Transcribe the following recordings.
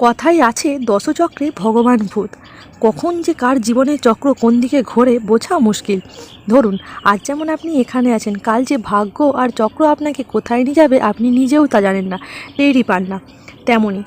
কথাই আছে দশচক্রে ভগবান ভূত। কখন যে কার জীবনের চক্র কোন দিকে ঘোরে বোঝা মুশকিল। ধরুন, আজ যেমন আপনি এখানে আছেন, কাল যে ভাগ্য আর চক্র আপনাকে কোথায় নিয়ে যাবে আপনি নিজেও তা জানেন না, টেরই পান না। তেমনই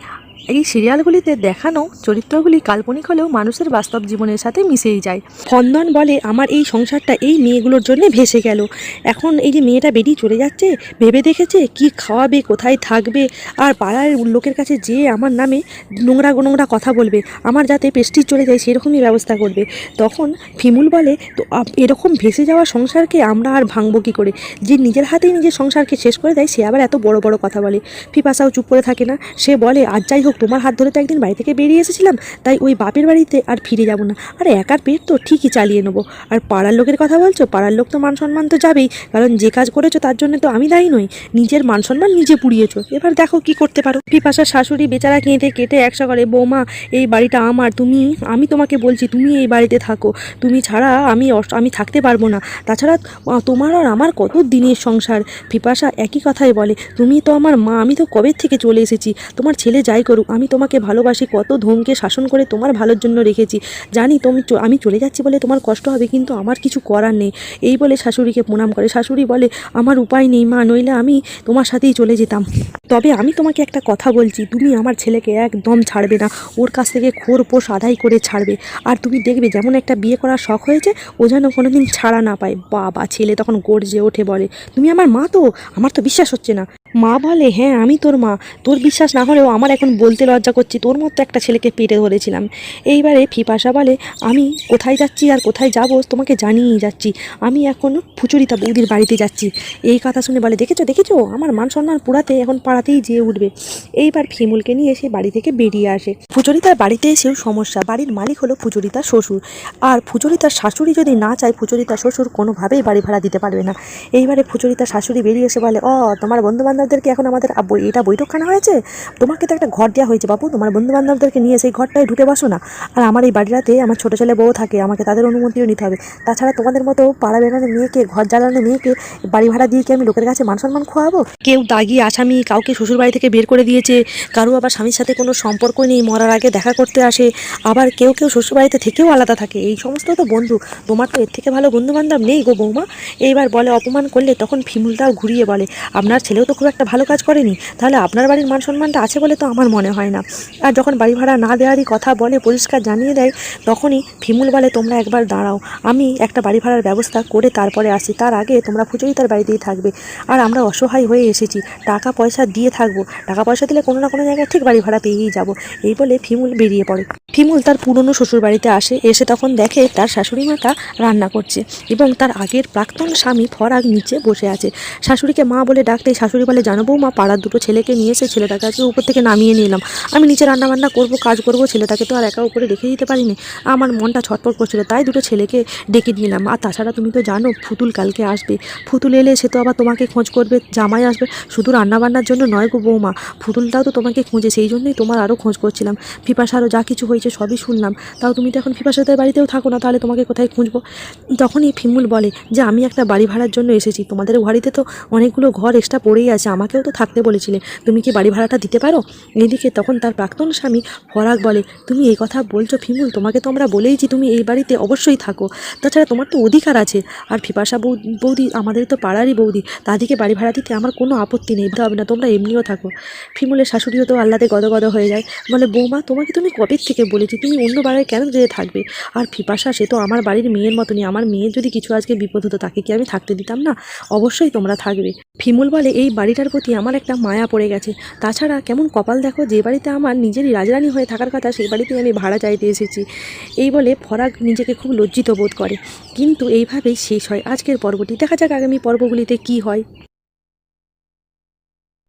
এই সিরিয়ালগুলিতে দেখানো চরিত্রগুলি কাল্পনিক হলেও মানুষের বাস্তব জীবনের সাথে মিশেই যায়। খন্দন বলে, আমার এই সংসারটা এই মেয়েগুলোর জন্য ভেসে গেল। এখন এই যে মেয়েটা বেরিয়ে চলে যাচ্ছে, ভেবে দেখেছে কি খাওয়াবে, কোথায় থাকবে, আর পাড়ার লোকের কাছে যেয়ে আমার নামে নোংরা নোংরা কথা বলবে। আমার যাতে পেস্টিজ চলে যায়, সেরকমই ব্যবস্থা করবে। তখন ফিমুল বলে, তো এরকম ভেসে যাওয়া সংসারকে আমরা আর ভাঙবো কী করে? যে নিজের হাতেই নিজের সংসারকে শেষ করে দেয়, সে আবার এত বড় বড় কথা বলে। ফিপাসাও চুপ করে থাকে না। সে বলে আর যাই হোক তোমার হাত ধরে তো একদিন বাড়ি থেকে বেরিয়ে এসেছিলাম, তাই ওই বাপের বাড়িতে আর ফিরে যাব না। আর একার পেট তো ঠিকই চালিয়ে নেব। আর পাড়ার লোকের কথা বলছো? পাড়ার লোক তো মান সম্মান তো যাবেই, কারণ যে কাজ করেছ তার জন্য তো আমি দায়ী নই। নিজের মান সম্মান নিজে পুড়িয়েছো। এবার দেখো কি করতে পারো। পিপাসার শাশুড়ি বেচারা কেঁদে কেটে একশো করে, বৌমা, এই বাড়িটা আমার, তুমি, আমি তোমাকে বলছি, তুমি এই বাড়িতে থাকো। তুমি ছাড়া আমি আমি থাকতে পারব না। তাছাড়া তোমার আর আমার কত দিনের সংসার? পিপাসা একই কথাই বলে, তুমি তো আমার মা, আমি তো কবে থেকে চলে এসেছি? তোমার ছেলে যাই করুক। আমি তোমাকে ভালোবাসি, কত ধমকে শাসন করে তোমার ভালোর জন্য রেখেছি। জানি তুমি আমি চলে যাচ্ছি বলে তোমার কষ্ট হবে, কিন্তু আমার কিছু করার নেই। এই বলে শাশুড়িকে প্রণাম করে। শাশুড়ি বলে, আমার উপায় নেই মা, নইলে আমি তোমার সাথেই চলে যেতাম। তবে আমি তোমাকে একটা কথা বলছি, তুমি আমার ছেলেকে একদম ছাড়বে না। ওর কাছ থেকে খোর পোষ আদায় করে ছাড়বে। আর তুমি দেখবে যেমন একটা বিয়ে করার শখ হয়েছে, ও যেন কোনো দিন ছাড়া না পায়। বাবা, ছেলে তখন গর্জে ওঠে বলে। তুমি আমার মা তো? আমার তো বিশ্বাস হচ্ছে না। মা বলে হ্যাঁ আমি তোর মা। তোর বিশ্বাস না হলেও আমার এখন বলতে লজ্জা করছি। তোর মতো একটা ছেলেকে পেটে ধরেছিলাম। এইবারে ফিপাসা বলে, আমি কোথায় যাচ্ছি আর কোথায় যাব তোমাকে জানিয়েই যাচ্ছি। আমি এখন ফুচুরিতা বৌদির বাড়িতে যাচ্ছি। এই কথা শুনে বলে, দেখেছ দেখেছ? আমার মান সম্মান পুরাতে এখন পাড়াতেই যেয়ে উঠবে। এইবার ফিমুলকে নিয়ে সে বাড়ি থেকে বেরিয়ে আসে। ফুচুরিতার বাড়িতে এসেও সমস্যা। বাড়ির মালিক হলো ফুচুরিতার শ্বশুর। আর ফুচুরিতার শাশুড়ি যদি না চায় ফুচুরিতার শ্বশুর কোনোভাবেই বাড়ি ভাড়া দিতে পারবে না। এইবারে ফুচুরিতার শাশুড়ি বেরিয়ে এসে বলে ও তোমার বন্ধু বান্ধবদেরকে এখন আমাদের এটা বৈঠকখানা হয়েছে? তোমাকে তো একটা ঘর দেওয়া হয়েছে বাবু তোমার বন্ধু বান্ধবদেরকে নিয়ে সেই ঘরটায় ঢুকে বসো না। আর আমার এই বাড়িটাতে আমার ছোটো ছেলে বউ থাকে, আমাকে তাদের অনুমতিও নিতে হবে। তাছাড়া তোমাদের মতো পাড়া বেড়ানো মেয়েকে, ঘর জ্বালানো মেয়েকে বাড়ি ভাড়া দিয়ে কি আমি লোকের কাছে মান সম্মান খোয়াবো? কেউ দাগি, আসামি, কাউকে শ্বশুর বাড়ি থেকে বের করে দিয়েছে। কারও আবার স্বামীর সাথে কোনো সম্পর্ক নেই, মরার আগে দেখা করতে আসে। আবার কেউ কেউ শ্বশুর বাড়িতে থেকেও আলাদা থাকে। এই সমস্ত তো বন্ধু। তোমার তো এর থেকে ভালো বন্ধু বান্ধব নেই গো বৌমা। এইবার বলে অপমান করলে তখন ফিমুলটাও ঘুরিয়ে বলে, আপনার ছেলেও তো খুব একটা ভালো কাজ করেনি। তাহলে আপনার বাড়ির মান সম্মানটা আছে বলে তো আমার মনে হয় না। আর যখন বাড়ি ভাড়া না দেওয়ারই কথা বলে, পরিষ্কার জানিয়ে দেয়, তখনই ফিমুল বলে, তোমরা একবার দাঁড়াও। আমি একটা বাড়ি ভাড়ার ব্যবস্থা করে তারপরে আসি তার আগে তোমরা ফুচুরিতার বাড়িতেই থাকবে। আর আমরা অসহায় হয়ে এসেছি। টাকা পয়সা দিয়ে থাকব। টাকা পয়সা দিলে কোনো না কোনো জায়গায় ঠিক বাড়ি ভাড়া পেয়েই যাব। এই বলে ফিমুল বেরিয়ে পড়ে। ফিমুল তার পুরনো শ্বশুর বাড়িতে আসে, এসে তখন দেখে তার শাশুড়ি মাতা রান্না করছে এবং তার আগের প্রাক্তন স্বামী ফরাগ নিচে বসে আছে। শাশুড়িকে মা বলে ডাকতে শাশুড়ি বলে, জানো মা পাড়ার দুটো ছেলেকে নিয়ে এসে ছেলেটাকে আজকে উপর থেকে নামিয়ে নিলাম আমি নিচে রান্না বান্না করব, কাজ করব, ছেলেটাকে তো আর একা উপরে রেখে দিতে পারিনি। আমার মনটা ছটপট করছিল, তাই দুটো ছেলেকে ডেকে নিলাম আর তাছাড়া তুমি তো জানো ফুতুল কালকে আসবে। ফুতুল এলে সে তো আবার তোমাকে খোঁজ করবে, জামাই আসবে। শুধু রান্না বান্নার জন্য নয় গো বৌমা ফুতুলটাও তো তোমাকে খুঁজে, সেই জন্যই তোমার আরও খোঁজ করছিলাম। ফিপাসারও যা কিছু হয়েছে, সবই শুনলাম। তাও তুমি তো এখন ফিপাসাদের বাড়িতেও থাকো না, তাহলে তোমাকে কোথায় খুঁজবো? তখনই ফিমুল বলে যে, আমি একটা বাড়ি ভাড়ার জন্য এসেছি। তোমাদের বাড়িতে তো অনেকগুলো ঘর এক্সট্রা পড়েই আছে, আমাকেও তো থাকতে বলেছিলে। তুমি কি বাড়ি ভাড়াটা দিতে পারো? এদিকে তখন তার প্রাক্তন স্বামী ফরাক বলে, তুমি এই কথা বলছো ফিমুল তোমাকে তো আমরা বলেইছি তুমি এই বাড়িতে অবশ্যই থাকো। তাছাড়া তোমার তো অধিকার আছে। আর ফিপাসা বৌদি, আমাদের তো পাড়ারই বৌদি। তাদেরকে বাড়ি ভাড়া দিতে আমার কোনো আপত্তি নেই হবে না, তোমরা এমনিও থাকো। ফিমুলের শাশুড়িও তো আল্লাদে গদগদ হয়ে যায়। বলে, বৌমা, তোমাকে তুমি কবে থেকে বলেছি তুমি অন্য বাড়িতে কেন যেয়ে থাকবে? আর ফিপাসা সে তো আমার বাড়ির মেয়ের মতনই। আমার মেয়ের যদি কিছু আজকে বিপদ হতো, তাকে কি আমি থাকতে দিতাম না? অবশ্যই তোমরা থাকবে। ফিমুল বলে, এই বাড়িটার প্রতি আমার একটা মায়া পড়ে গেছে। তাছাড়া কেমন কপাল দেখো, যে বাড়িতে আমার নিজেরই রাজরানী হয়ে থাকার কথা, সেই বাড়িতে আমি ভাড়া চাইতে এসেছি। এই বলে ফরাক নিজেকে খুব লজ্জিত বোধ করে। কিন্তু এইভাবেই শেষ হয় আজকের পর্বটি। দেখা যাক আগামী পর্বগুলিতে কি হয়।